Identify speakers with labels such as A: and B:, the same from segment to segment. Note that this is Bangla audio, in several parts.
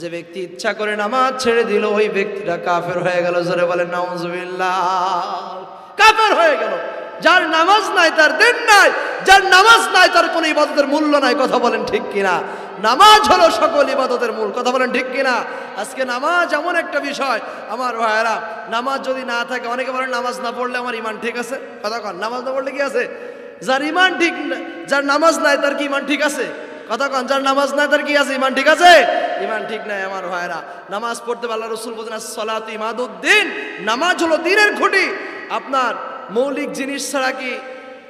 A: যে ব্যক্তি ইচ্ছা করে নামাজ ছেড়ে দিল, ওই ব্যক্তিটা কাফের হয়ে গেল। জোরে বলেন, নাউজুবিল্লাহ। কাফের হয়ে গেল। যার নামাজ নাই, তার দিন নাই, যার নামাজ নাই, তার কোনো ইবাদতের মূল্য নাই। কথা বলেন ঠিক কিনা? নামাজ হলো সকল ইবাদতের মূল। কথা বলেন ঠিক কিনা? আজকে নামাজ এমন একটা বিষয়। আমার ভাইয়েরা, নামাজ যদি না থাকে, অনেকে বলেন, নামাজ না পড়লে আমার ইমান ঠিক আছে? কথা কন, নামাজ না পড়লে কি আছে? যার ইমান ঠিক যার নামাজ নাই, তার কি ইমান ঠিক আছে? কথা কন, যার নামাজ নাই, তার কি আছে? ইমান ঠিক আছে? ইমান ঠিক নাই আমার ভাইরা। নামাজ পড়তে আল্লাহ রসুল বলছেন, সলাত ইমাদুদ্দিন। নামাজ হলো দিনের খুঁটি। আপনার মৌলিক জিনিস ছাড়া কি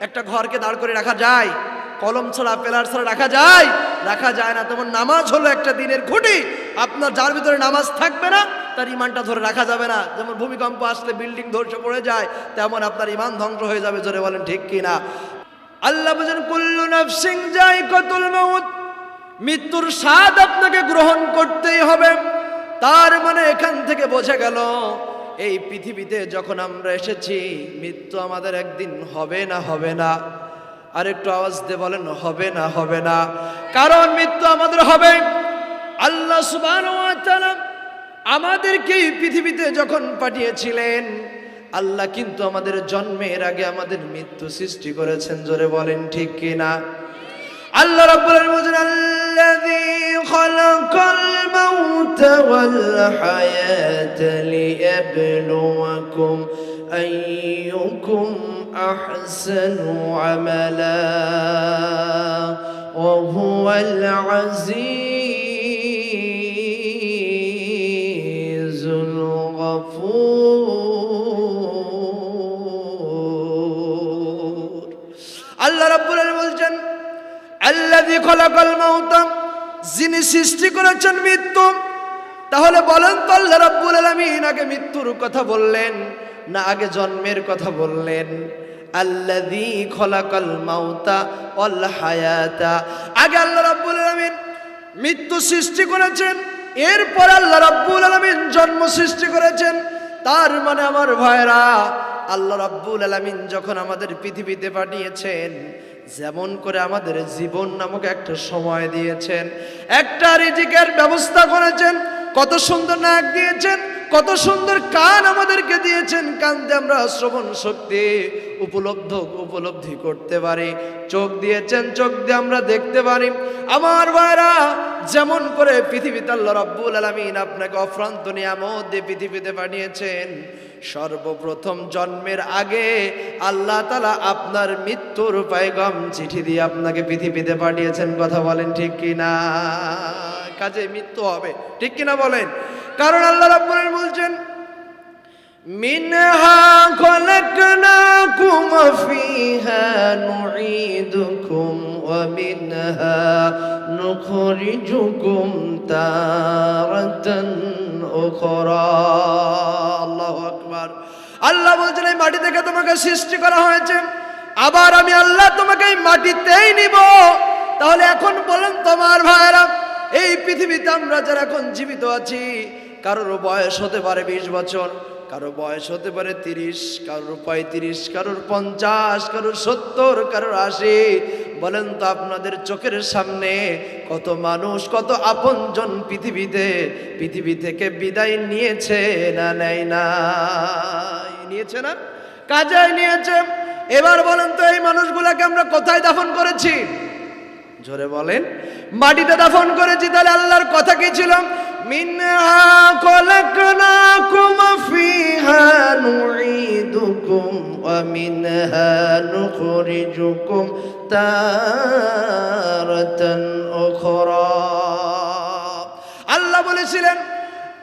A: একটা ঘরকে দাঁড় করে রাখা যায়? কলম ছাড়া, পেলার ছাড়া রাখা যায়? রাখা যায় না। তেমন নামাজ হলো একটা দিনের খুঁটি। আপনার যার ভিতরে নামাজ থাকবে না, তার ইমানটা ধরে রাখা যাবে না। যেমন ভূমিকম্প আসলে বিল্ডিং ধ্বংস পড়ে যায়, তেমন আপনার ইমান ধ্বংস হয়ে যাবে। জোরে বলেন, ঠিক কিনা? আল্লাহ বলেন কুল্লু নাফসিং যায়কাতুল মাউত। মৃত্যুর স্বাদ আপনাকে গ্রহণ করতেই হবে। তার মানে এখান থেকে বোঝা গেল, এই পৃথিবীতে যখন আমরা এসেছি, মৃত্যু আমাদের একদিন হবে না হবে না। আর একটু আওয়াজ দিয়ে বলেন, হবে না হবে না। কারণ মৃত্যু আমাদের হবে। আল্লাহ তাআলা আমাদেরকে পৃথিবীতে যখন পাঠিয়েছিলেন, আল্লাহ কিন্তু আমাদের জন্মের আগে আমাদের মৃত্যু সৃষ্টি করেছেন। জোরে বলেন, ঠিক কিনা? আল্লাহ রাব্বুল আলামিন বলেন আল্লাযী খালাকাল মাউতা ওয়াল হায়াতা লিয়াবলুয়াকুম আইয়ুকুম আহসানু আমালা ওয়া হুয়াল আজিজুল আল্লাযী খলাকাল মাউতা, যিনি সৃষ্টি করেছেন মৃত্যু, তাহলে বলেন তো আল্লাহ রাব্বুল আলামিন আগে মৃত্যুর কথা বললেন না আগে জন্মের কথা বললেন? আল্লাযী খলাকাল মাউতা হায়াতা। আগে আল্লাহ রাব্বুল আলামিন মৃত্যু সৃষ্টি করেছেন, এরপর আল্লাহ রাব্বুল আলামিন জন্ম সৃষ্টি করেছেন। তার মানে আমার ভাইরা আল্লাহ রাব্বুল আলামিন যখন আমাদের পৃথিবীতে পাঠিয়েছেন, যেমন করে আমাদের জীবন নামক একটা সময় দিয়েছেন, একটা রিজিকের ব্যবস্থা করেছেন, কত সুন্দর নাক দিয়েছেন, কত সুন্দর কান আমাদেরকে দিয়েছেন, কান দিয়ে আমরা শ্রবণ শক্তি উপলব্ধ, উপলব্ধি করতে পারি। চোখ দিয়েছেন, চোখ দিয়ে আমরা দেখতে পারি। আমার ভাইরা, যেমন করে পৃথিবীতে আল্লাহ রাব্বুল আলামিন আপনাকে অফ্রান্ত নিয়ামত দিয়ে পৃথিবীতে পাঠিয়েছেন সর্বপ্রথম জন্মের আগে আল্লাহ তালা আপনার মৃত্যুর পায়গম চিঠি দিয়ে আপনাকে পৃথিবীতে পাঠিয়েছেন। কথা বলেন ঠিক কিনা? কাজে মৃত্যু হবে, ঠিক কিনা বলেন? কারণ আল্লাহ রাব্বুল বলছেন منها خلقناكم وفيها نعيدكم ومنها نخرجكم تارة أخرى الله أكبر আল্লাহ বলছেন এই মাটি থেকে তোমাকে সৃষ্টি করা হয়েছে আবার আমি আল্লাহ তোমাকে এই মাটিতেই নিব তাহলে এখন বলেন তোমার ভাইরা এই পৃথিবীতে আমরা যারা এখন জীবিত আছি কারোর বয়স হতে পারে বিশ বছর কারও বয়স হতে পারে তিরিশ, কারোর পঁয়ত্রিশ, কারোর পঞ্চাশ, কারোর সত্তর, কারোর আশি। বলেন তো আপনাদের চোখের সামনে কত মানুষ, কত আপনজন পৃথিবীতে, পৃথিবী থেকে বিদায় নিয়েছে না নেয় না নিয়েছে না? কাজে নিয়েছে। এবার বলেন তো এই মানুষগুলাকে আমরা কোথায় দাফন করেছি? জোরে বলেন। মাটিতে দাফন করেছি তাহলে আল্লাহর কথা কি ছিল? আল্লাহ বলেছিলেন,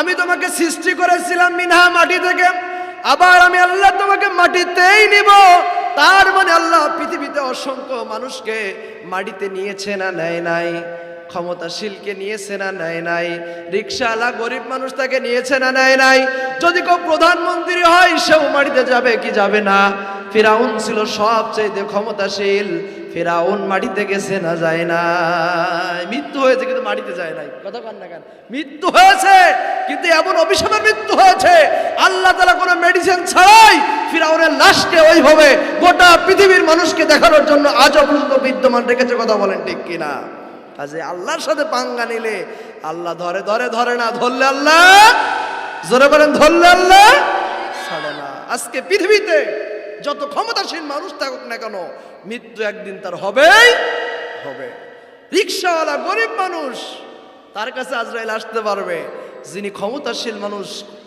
A: আমি তোমাকে সৃষ্টি করেছিলাম মিনহা মাটি থেকে, আবার আমি আল্লাহ তোমাকে মাটিতেই নিব। তার মানে আল্লাহ পৃথিবীতে অসংখ্য মানুষকে মাটিতে নিয়েছে না, নেয় নাই। ক্ষমতাশীলকে নিয়েছে না, নেয় নাই। রিক্সাওয়ালা গরিব মানুষ তাকে নিয়েছে না, নেয় নাই। যদি কেউ প্রধানমন্ত্রী হয়, সেও মাটিতে যাবে কি যাবে না? ফিরাউন ছিল সবচেয়ে ক্ষমতাশীল। ফেরাউন মাটিতে গেছে না যায় না মৃত্যু হয়েছে, কিন্তু মাটিতে যায় নাই। কথা কান না কেন? মৃত্যু হয়েছে, কিন্তু এমন অভিশাপের মৃত্যু হয়েছে। আল্লাহ তালা কোনো মেডিসিন ছাড়াই ফিরাউনের লাশকে ওইভাবে গোটা পৃথিবীর মানুষকে দেখানোর জন্য আজও পর্যন্ত বিদ্যমান রেখেছে, কথা বলেন ঠিক কিনা? কাজে আল্লাহর সাথে পাঙ্গা নিলে আল্লাহ ধরে ধরে ধরে না, ধরলে আল্লাহ? জোরে বলেন, ধরলে আল্লাহ? ছাড়ে না। আজকে পৃথিবীতে যত ক্ষমতাসীন মানুষ থাকুক না কেন, মৃত্যু একদিন তার হবেই, হবে। রিক্সাওয়ালা গরিব মানুষ, তার কাছে আজরাইল আসতে পারবে। যিনি ক্ষমতাশীল মানুষ,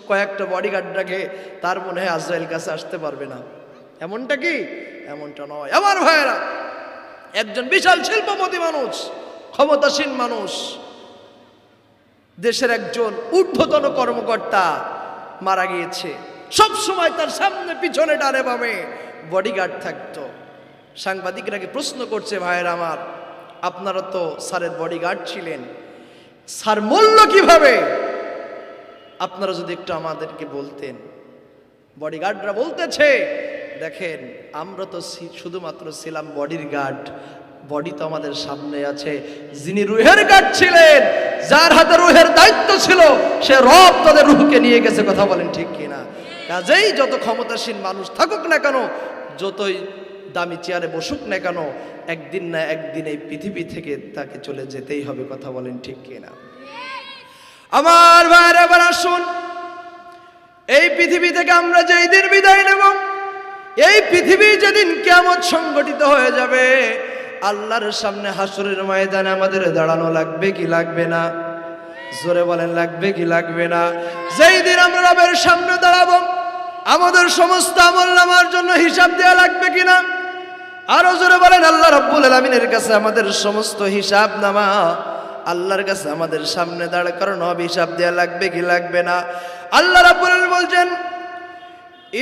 A: কয়েকটা বডিগার্ড রাখে তার মনে হয় আজরাইল কাছে আসতে পারবে না। এমনটা কি? এমনটা নয়। আমার ভাইয়েরা, একজন বিশাল শিল্পপতি মানুষ ক্ষমতাসীন মানুষ, দেশের একজন ঊর্ধ্বতন কর্মকর্তা মারা গিয়েছে। সব সময় তার সামনে পিছনে ডানে বামে। বডিগার্ড থাকতো। সাংবাদিকরাকে প্রশ্ন করছে, ভাইয়ের আমার, আপনারা তো স্যারের বডিগার্ড ছিলেন। স্যার মূল্য কীভাবে? আপনারা যদি একটু আমাদেরকে বলতেন। বডিগার্ডরা বলতেছে, দেখেন, আমরা তো শুধুমাত্র ছিলাম বডির গার্ড বডি তো আমাদের সামনে আছে। যিনি রুহের গার্ড ছিলেন, যার হাতে রুহের দায়িত্ব ছিল, সে রব তাদের রুহকে নিয়ে গেছে। কথা বলেন ঠিক কিনা? কাজেই যত ক্ষমতাসীন মানুষ থাকুক না কেন, যতই দামি চেয়ারে বসুক না কেন, একদিন না একদিন এই পৃথিবী থেকে তাকে চলে যেতেই হবে, কথা বলেন ঠিক কিনা? আমার ভাইয়ের আবার আসুন। এই পৃথিবী থেকে আমরা যেই দিন বিদায় নেব, এই পৃথিবী যেদিন কেমন সংগঠিত হয়ে যাবে, আল্লাহর সামনে হাসুরের ময়দানে আমাদের দাঁড়ানো লাগবে কি লাগবে না? জোরে বলেন, লাগবে কি লাগবে না? যেই দিন আমরা রবের সামনে দাঁড়াবো, আমাদের সমস্ত আমল নামার জন্য হিসাব দেওয়া লাগবে কিনা আরও জোরে বলেন, আল্লাহ রব্বুল আলমিনের কাছে আমাদের সমস্ত হিসাব নামা, আল্লাহর কাছে আমাদের সামনে দাঁড় করানো হবে, হিসাব দেওয়া লাগবে কি লাগবে না? আল্লাহ রাব্বুল বলছেন,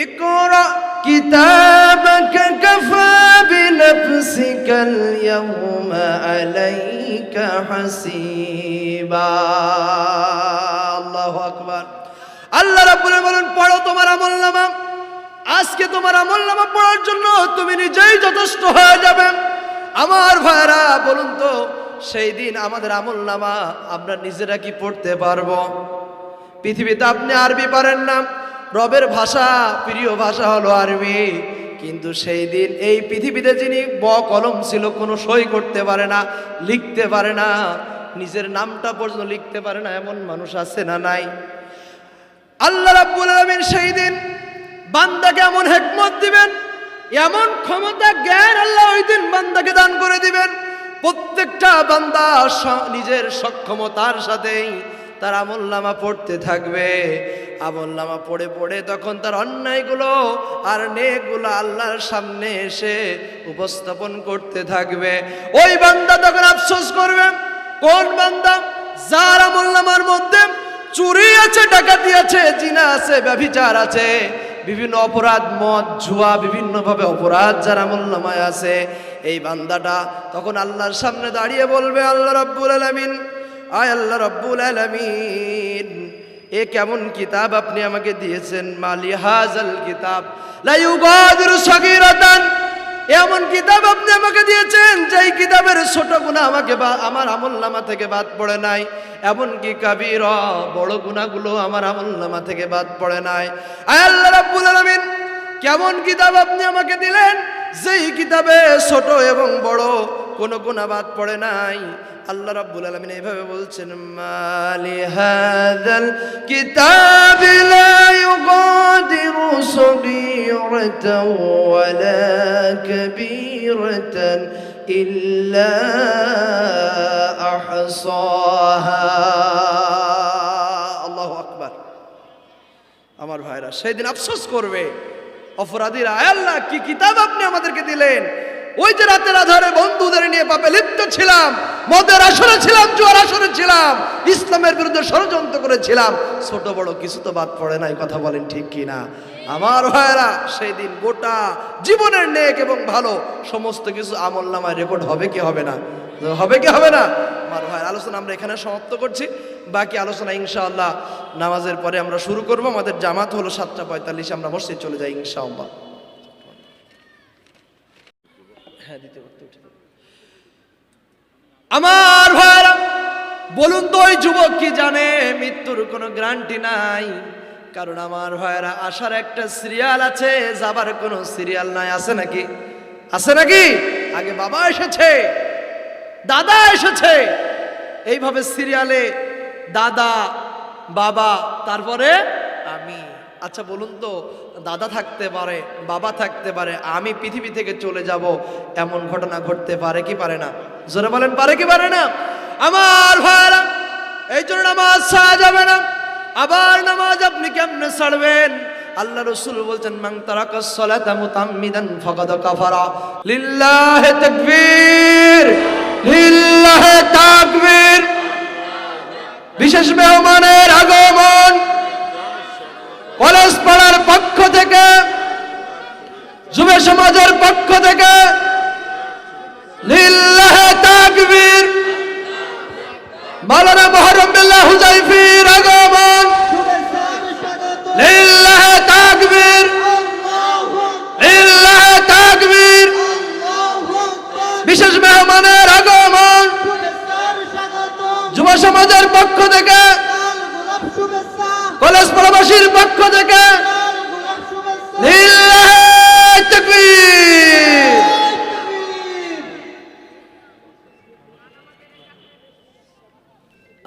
A: ইকরা কিতাবাকা কাফা বিনাফসিকাল ইয়াউমা আলাইকা হাসিবা আল্লাহু আকবার আল্লাহ রাব্বুল বলেন পড়ো তোমার আমলনামা আজকে তোমার আমলনামা পড়ার জন্য তুমি নিজেই যথেষ্ট হয়ে যাবে। আমার ভাইরা, বলুন তো, সেই দিন আমাদের আমলনামা আমরা নিজেরা কি পড়তে পারব? পৃথিবীতে আপনি আরবি পারেন না। রবের ভাষা, প্রিয় ভাষা হলো আরবি। কিন্তু সেই দিন এই পৃথিবীতে যিনি ব কলম ছিল, কোনো সই করতে পারে না, লিখতে পারে না, নিজের নামটা পর্যন্ত লিখতে পারে না, এমন মানুষ আছে না নাই। আল্লাহ রাব্বুল আলামিন সেই দিন বান্দাকে এমন হেকমত দিবেন, এমন ক্ষমতা, জ্ঞান আল্লাহ ওই দিন বান্দাকে দান করে দিবেন। প্রত্যেকটা বান্দা নিজের সক্ষমতার সাথেই তার আমলনামা পড়তে থাকবে। আমলনামা পড়ে পড়ে তখন তার অন্যায়গুলো আর নেকগুলো আল্লাহর সামনে এসে উপস্থাপন করতে থাকবে। ওই বান্দা তখন আফসোস করবে, কোন বান্দা? যার আমলনামার মধ্যে চুরি আছে, ডাকাতি আছে, জিনা আছে, ব্যভিচার আছে, বিভিন্ন অপরাধ, মদ, জুয়া, বিভিন্নভাবে অপরাধ যার আমল নামায় আছে। এই বান্দাটা তখন আল্লাহর সামনে দাঁড়িয়ে বলবে, আল্লাহ রব্বুল আলামিন আয় আল্লাহ রব্বুল আলামিন। এ কেমন কিতাব আপনি আমাকে দিয়েছেন? মালি হাজাল কিতাব। লা ইউগাদিরু সগীরাতান। এমন কিতাব আপনি আমাকে দিয়েছেন, যেই কিতাবের ছোট গুণা আমাকে বা আমার আমল নামা থেকে বাদ পড়ে নাই। এমনকি কাবির, বড় গুণাগুলো আমার আমল নামা থেকে বাদ পড়ে নাই। আয় আল্লাহ রাব্বুল আলামিন, কেমন কিতাব আপনি আমাকে দিলেন? যেই কিতাবে ছোট এবং বড় কোনো গুণা বাদ পড়ে নাই। আল্লাহ রাব্বুল আলামিন এইভাবে বলছেন, মালি হাযাল কিতাবি লা ইউগাদিরু সগীরাতাও ওয়ালা কাবীরাতান ইল্লা আহসাহা। আল্লাহু আকবার। আমার ভাইরা, সেদিন আফসোস করবে, অপরাধীরা, আল্লাহ, কি কিতাব আপনি আমাদেরকে দিলেন? ওই যে রাতের আধারে বন্ধুদের নিয়ে পাপে লিপ্ত ছিলাম, মদের আসরে ছিলাম, জোয়ার আসরে ছিলাম, ইসলামের বিরুদ্ধে ষড়যন্ত্র করেছিলাম। ছোট বড় কিছু তো বাদ পড়ে নাই কথা বলেন ঠিক কি না আমার ভাইরা সেই দিন গোটা জীবনের নেক এবং ভালো সমস্ত কিছু আমল নামায় রেকর্ড হবে কি হবে না? হবে কি হবে না? আমার ভাইয়ের আলোচনা আমরা এখানে সমাপ্ত করছি। বাকি আলোচনা ইনশাআল্লাহ নামাজের পরে আমরা শুরু করব। আমাদের জামাত হলো সাতটা পঁয়তাল্লিশে, আমরা মসজিদ চলে যাই ইনশাআল্লাহ। হ্যাঁ উঠে আমার ভাইরা বলুন তো ওই যুবক কি জানে, মৃত্যুর কোনো গ্যারান্টি নাই। কারণ আমার ভাইরা আসার একটা সিরিয়াল আছে, যাবার কোনো সিরিয়াল নাই, আছে নাকি? আছে নাকি? আগে বাবা এসেছে, দাদা এসেছে। এইভাবে সিরিয়ালে দাদা, বাবা, তারপরে আমি। আচ্ছা বলুন তো, দাদা থাকতে পারে, বাবা থাকতে পারে, আমি পৃথিবী থেকে চলে যাব, এমন ঘটনা ঘটতে পারে কি পারে না? জোরে বলেন, পারে কি পারে না? আমার ভাইরা, এই জন্য নামাজ ছাড়া যাবে না। আবার নামাজ আপনি কেমনে ছাড়বেন? আল্লাহ রসুল বলছেন, মান তারাকা সালাতা মুতাম্মিদান ফাকাদ কাফারা। লিল্লাহি তাকবীর লিল্লাহি তাকবীর। বিশেষ মেহমানের আগমন। কলেজ পাড়ার পক্ষ থেকে যুব সমাজের পক্ষ থেকে লিল্লাহি তাকবীর মাওলানা মুহররম বিল্লাহ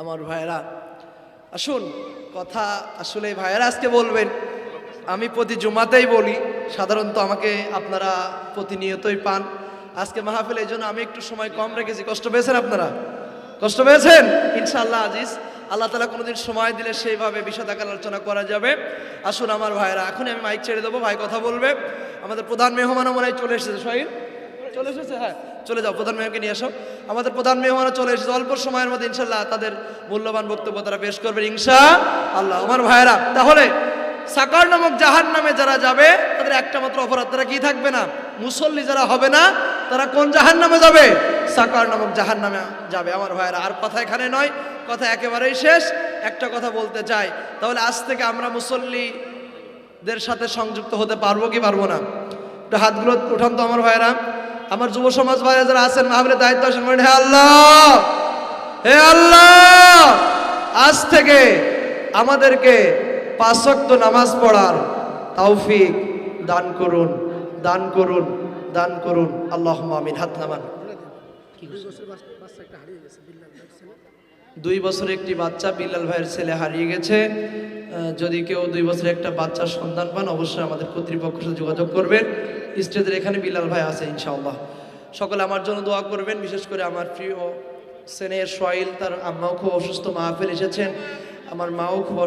A: আমার ভাইয়েরা। আসুন, কথা আসলে ভাইয়েরা আজকে বলবেন। আমি প্রতি জুমাতেই বলি, সাধারণত আমাকে আপনারা প্রতিনিয়তই পান। আজকে মাহফিল এই জন্য আমি একটু সময় কম রেখেছি। কষ্ট পেয়েছেন আপনারা? কষ্ট পেয়েছেন? ইনশাআল্লাহ আজিজ, আল্লাহ তালা কোনোদিন সময় দিলে সেইভাবে বিষয় আকার আলোচনা করা যাবে। আসুন আমার ভাইয়েরা, এখনই আমি মাইক ছেড়ে দেবো, ভাই কথা বলবে। আমাদের প্রধান মেহমানও মনে হয় চলে এসেছে সোহিল চলে এসেছে হ্যাঁ। চলে যাও, প্রধান মেহমানকে নিয়ে আসো। আমাদের প্রধান মেহমানও চলে এসেছে। অল্প সময়ের মধ্যে ইনশাল্লাহ তাদের মূল্যবান বক্তব্য তারা পেশ করবে ইনশা আল্লাহ আমার ভাইয়েরা, তাহলে সাকার নামক জাহান নামে যারা যাবে, তাদের একটা মাত্র অপরাধ, তারা কি থাকবে না? মুসল্লি যারা হবে না, তারা কোন জাহান নামে যাবে? সাকার নামক জাহান নামে যাবে। আমার ভাইয়েরা, আর কথা এখানে নয়, কথা একেবারেই শেষ। একটা কথা বলতে চাই, তাহলে আজ থেকে আমরা মুসল্লিদের সাথে সংযুক্ত হতে পারব কি পারব না? হাতগুলো উঠান তো আমার ভাইয়েরা। আমার যুব সমাজ ভাইরা যারা আছেন মাহবিলের দায়িত্ব আসেন বলেন হে আল্লাহ হে আল্লাহ আজ থেকে আমাদেরকে পাঁচক্ত নামাজ পড়ার তৌফিক দান করুন দান করুন দান করুন। আল্লাহ আমিন হাত নামান। দুই বছর একটি বাচ্চা বিল্লাল ভাইয়ের ছেলে হারিয়ে গেছে। যদি কেউ দুই বছর একটা বাচ্চার সন্ধান পান অবশ্যই আমাদের কর্তৃপক্ষের সাথে যোগাযোগ করবেন স্টেজের এখানে বিলাল ভাই আছে, ইনশাআল্লাহ। সকলে আমার জন্য দোয়া করবেন, বিশেষ করে আমার প্রিয় সেনের সোয়াইল তার আম্মাও খুব অসুস্থ মাহফিল এসেছেন। আমার মাও খুব